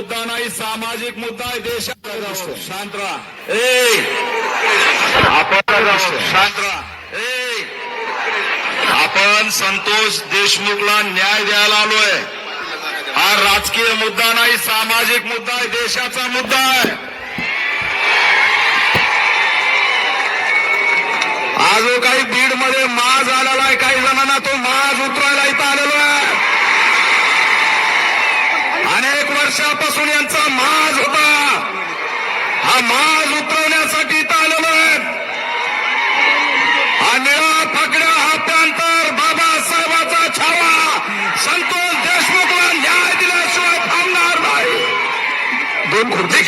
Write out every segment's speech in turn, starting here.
मुद्दा नाही सामाजिक मुद्दा आहे देशाचा शांत राहा. ए! आपण शांत राहा. ए! आपण संतोष देशमुखला न्याय द्यायला आलोय. हा राजकीय मुद्दा नाही सामाजिक मुद्दा आहे देशाचा मुद्दा आहे. आज जो काही बीडमध्ये माज आलेला आहे काही जणांना तो माज उतरायला इथं आलेलो आहे. वर्षापासून यांचा माज होता. हा माज उतरवण्यासाठी इथं आलेलो आहे हा निळा पकड्या हा पॅन्टर बाबासाहेबाचा छावा. संतोष देशमुखला न्याय दिल्याशिवाय थांबणार नाही. दोन खुर्ची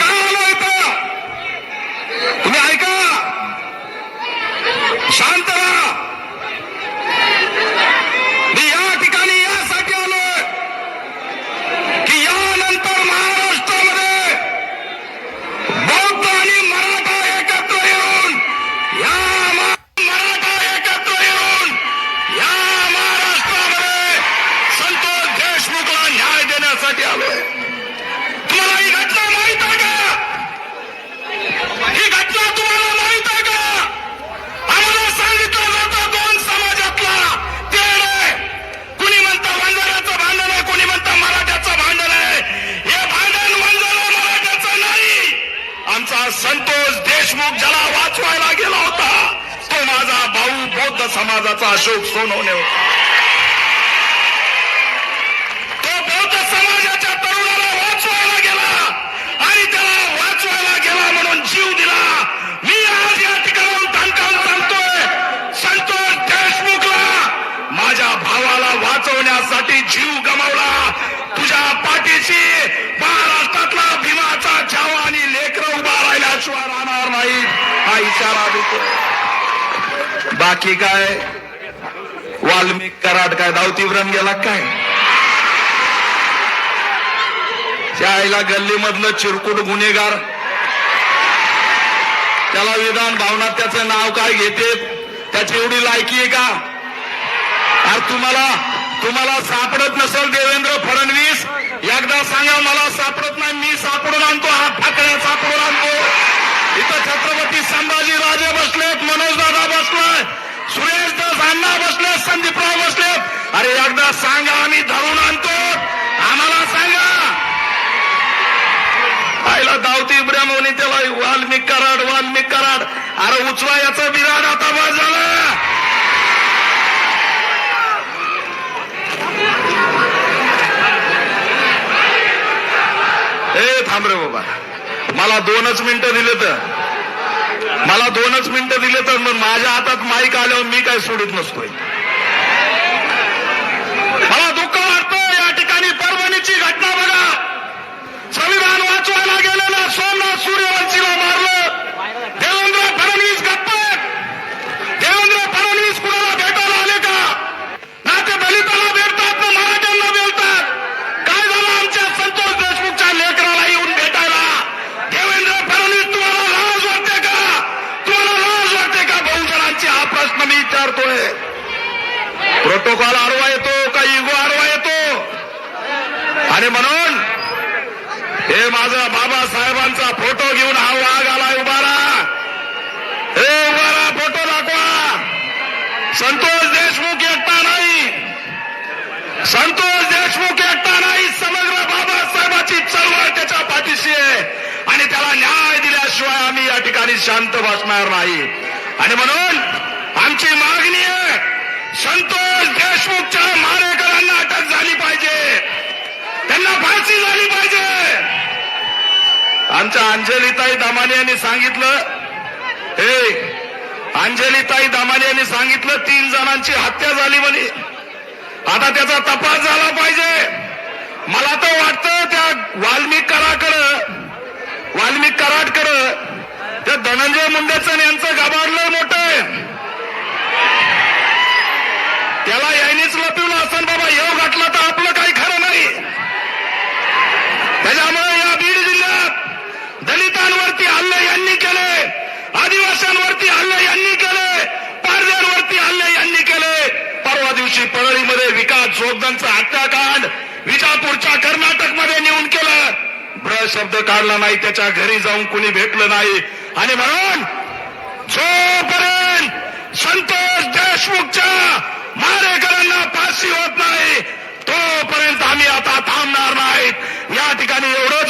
संतोष देशमुख ज्याला वाचवायला गेला होता तो माझा भाऊ बौद्ध समाजाचा अशोक सोनवणे होता. इशारा देतो बाकी काय? वाल्मिक कराड काय? दावतीव्रम गेला काय? त्याला आईला गल्लीमधलं चिरकुट गुन्हेगार. त्याला विधान भावनात त्याचं नाव काय घेते? त्याची एवढी लायकी आहे का? अरे तुम्हाला तुम्हाला सापडत नसेल देवेंद्र फडणवीस? एकदा सांगा मला सापडत नाही मी सापडून आणतो हा ठाकरे सापडून आणतो. इथं छत्रपती संभाजी राजे बसलेत मनोज दादा बसलाय सुरेश दास अण्णा बसलेत संदीपराव बसलेत. अरे एकदा सांगा आम्ही धरून आणतो. आम्हाला सांगा. आईला दावती ब्रह्मवणी त्याला वाल्मिक कराड वाल्मिक कराड. अरे उचवा याचं बिराड आता बस झालं. ए थांब रे बाबा. मला दोनच मिनिटं दिले तर मला दोनच मिनिटं दिले तर मग माझ्या हातात माईक आल्यावर मी काय सोडत नसतोय मला दुःख वाटतं या ठिकाणी परभणीची घटना बघा संविधान वाचवायला गेलेला सोमनाथ सूर्यवंशीला मारलं देवेंद्र फडणवीस गप्प आहेत. देवेंद्र फडणवीस कुणाला भेटायला आले का ना ते दलिताला भेटतात ना मराठ्यांना भेटतात काय झालं आमच्या संतोष देशमुखच्या लेकराला येऊन भेटायला देवेंद्र फडणवीस तुम्हाला लाज वाटते का तुम्हाला लाज वाटते का बहुजनांची हा मी विचारतोय. प्रोटोकॉल आडवा येतो का इगो आडवा येतो? आणि म्हणून हे माझा बाबासाहेबांचा फोटो घेऊन हा वाघ आलाय उभारा. हे उभारा फोटो दाखवा. संतोष देशमुख एकटा नाही. संतोष देशमुख एकटा नाही. समग्र बाबासाहेबाची चळवळ त्याच्या पाठीशी आहे. आणि त्याला न्याय दिल्याशिवाय आम्ही या ठिकाणी शांत बसणार नाही. आणि म्हणून आमची मागणी आहे संतोष देशमुखच्या मारेकरांना अटक झाली पाहिजे. त्यांना फाशी झाली पाहिजे. आमच्या अंजलीताई दामाने यांनी सांगितलं हे अंजलीताई दामाने यांनी सांगितलं तीन जणांची हत्या झाली म्हणे. आता त्याचा तपास झाला पाहिजे. मला तर वाटतं त्या वाल्मिक कराकडं वाल्मिक कराडकडं त्या धनंजय मुंडेचं यांचं गबाडलंय मोठं. आहे त्याला यायनीच लपिवलं असं बाबा. येऊ घातला तर आपलं काही खरं नाही. त्याच्यामुळे या बीड जिल्ह्यात दलितांवरती हल्ले यांनी केले आदिवासींवरती हल्ले यांनी केले पारद्यांवरती हल्ले यांनी केले. परवा दिवशी परळीमध्ये विकास जोगदांचा हत्याकांड विजापूरच्या कर्नाटकमध्ये नेऊन केलं. शब्द काढला नाही त्याच्या घरी जाऊन कुणी भेटलं नाही. आणि म्हणून जोपर्यंत संतोष देशमुखच्या मारेकरांना फाशी होत नाही. तोपर्यंत आम्ही आता थांबणार नाहीत. या ठिकाणी एवढं